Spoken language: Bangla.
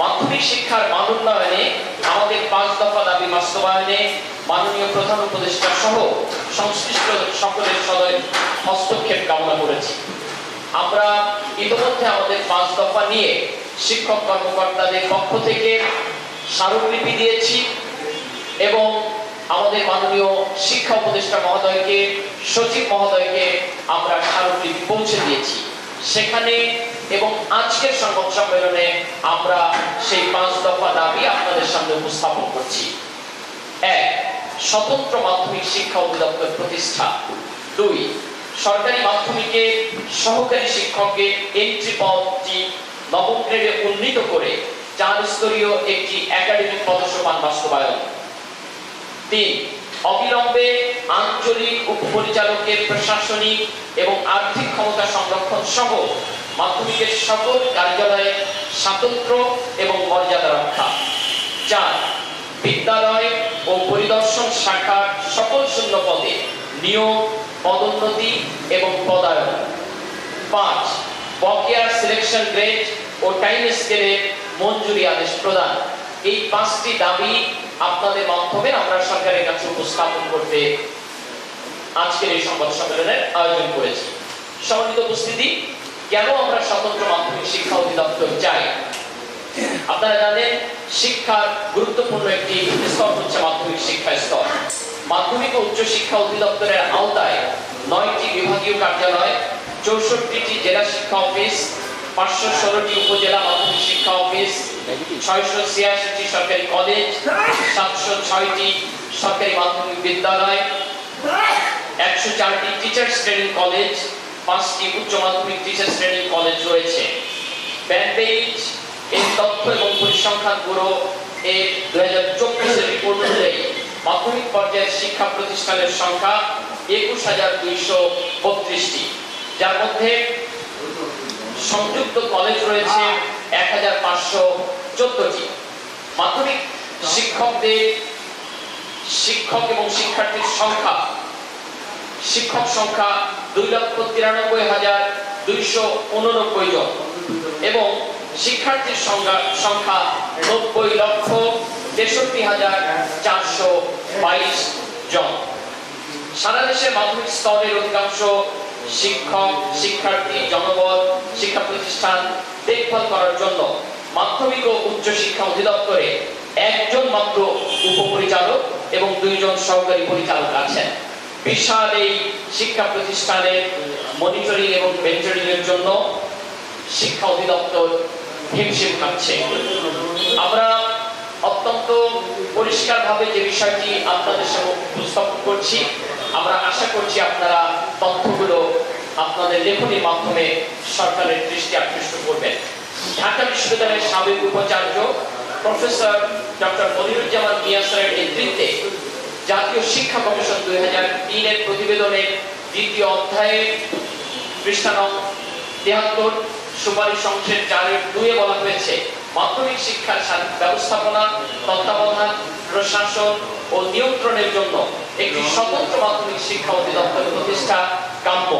মাধ্যমিক শিক্ষার মান উন্নয়নে আমাদের পাঁচ দফা দাবি বাস্তবায়নে মাননীয় প্রধান উপদেষ্টা সহ সংশ্লিষ্ট সকলের সদয় হস্তক্ষেপ কামনা করেছি। আমরা ইতিমধ্যে আমাদের পাঁচ দফা নিয়ে শিক্ষক কর্মকর্তাদের পক্ষ থেকে স্মারকলিপি দিয়েছি এবং আমাদের মাননীয় শিক্ষা উপদেষ্টা মহোদয়কে, সচিব মহোদয়কে আমরা স্মারকলিপি পৌঁছে দিয়েছি। সেখানে এবং আজকের সংবাদ সম্মেলনে আমরা সেই পাঁচ দফা দাবি আপনাদের সামনে উপস্থাপন করছি। এক, স্বতন্ত্র মাধ্যমিক শিক্ষা অধিদপ্তর প্রতিষ্ঠা। দুই, সরকারি মাধ্যমিকে সহকারী শিক্ষককে এন্ট্রি পদটি নবম গ্রেডে উন্নীত করে চার স্তরীয় একটি একাডেমিক পদসমান বাস্তবায়ন। তিন অবিলম্বে আঞ্চলিক উপপরিচালকের প্রশাসনিক এবং আর্থিক ক্ষমতা সংরক্ষণ সহ মাধ্যমিকের সকল কার্যালয়ে স্বাতন্ত্র্য এবং মর্যাদা রক্ষা। চার, বিদ্যালয় ও পরিদর্শন শাখার সকল শূন্য পদে নিয়োগ, পদোন্নতি এবং পদায়ন। পাঁচ বকেয়ার সিলেকশন গ্রেড ও টাইম স্কেলে মঞ্জুরি আদেশ প্রদান। এই পাঁচটি দাবি আপনাদের মাধ্যমে আমরা সরকারের কাছে উপস্থাপন করতে আজকের এই সংবাদ সম্মেলনের আয়োজন করেছি। সম্মানিত উপস্থিতি, কেন আমরা স্বতন্ত্র মাধ্যমিক শিক্ষা অধিদপ্তর চাই? আপনারা জানেন, শিক্ষার গুরুত্বপূর্ণ একটি স্তর হচ্ছে মাধ্যমিক শিক্ষা স্তর। মাধ্যমিক ও উচ্চ শিক্ষা অধিদপ্তরের আওতায় নয়টি বিভাগীয় কার্যালয়, চৌষট্টিটি জেলা শিক্ষা অফিস, পাঁচশো ষোলোটি উপজেলা মাধ্যমিক শিক্ষা অফিস ছয়শো সরকারি কলেজ সাতশো ছয়টি সরকারি মাধ্যমিক বিদ্যালয়, একশো চারটি টিচার্স ট্রেনিং কলেজ পাঁচটি উচ্চ মাধ্যমিক টিচার্স ট্রেনিং কলেজ রয়েছে। ব্যান্ডেজ এই তথ্য এবং পরিসংখ্যান ব্যুরো এর দুই হাজার চব্বিশের রিপোর্ট অনুযায়ী মাধ্যমিক পর্যায়ের শিক্ষা প্রতিষ্ঠানের সংখ্যা একুশ হাজার দুইশো বত্রিশটি। যার মধ্যে সংযুক্ত কলেজ রয়েছে এক হাজার পাঁচশো চোদ্দটি মাধ্যমিক শিক্ষকদের শিক্ষক এবং শিক্ষার্থীর সংখ্যা। শিক্ষক সংখ্যা দুই লক্ষ তিরানব্বই হাজার দুইশো উননব্বই জন এবং শিক্ষার্থীর সংখ্যা নব্বই লক্ষ তেষট্টি হাজার চারশো বাইশ জন। সারা দেশের মাধ্যমিক স্তরের অধিকাংশ শিক্ষক, শিক্ষার্থী জনবল শিক্ষা প্রতিষ্ঠান দেখভাল করার জন্য মাধ্যমিক ও উচ্চ শিক্ষা অধিদপ্তরে একজন মাত্র উপপরিচালক এবং দুইজন সহকারী পরিচালক আছেন। বিশাল এই শিক্ষা প্রতিষ্ঠানের মনিটরিং এবং মেন্টরিং এর জন্য শিক্ষা অধিদপ্তর হিমশিম খাচ্ছে। আমরা অত্যন্ত পরিষ্কারভাবে যে বিষয়টি আপনাদের সামনে উপস্থাপন করছি। আমরা আশা করছি আপনারা তথ্যগুলো আপনাদের লেখনির মাধ্যমে সরকারের দৃষ্টি আকৃষ্ট করবেন। ঢাকা বিশ্ববিদ্যালয়ের সাবেক উপাচার্য প্রফেসর ডক্টর মনিরুজ্জামান মিয়া স্যারের নেতৃত্বে জাতীয় শিক্ষা কমিশন দুই হাজার তিনের প্রতিবেদনের দ্বিতীয় অধ্যায়ে পৃষ্ঠা নং তিয়াত্তর সুপারিশ অংশের চারের দুয়ে বলা হয়েছে মাধ্যমিক শিক্ষার ব্যবস্থাপনা, তত্ত্বাবধান, প্রশাসন ও নিয়ন্ত্রণের জন্য একটি স্বতন্ত্র মাধ্যমিক শিক্ষা অধিদপ্তর প্রতিষ্ঠা কাম্য।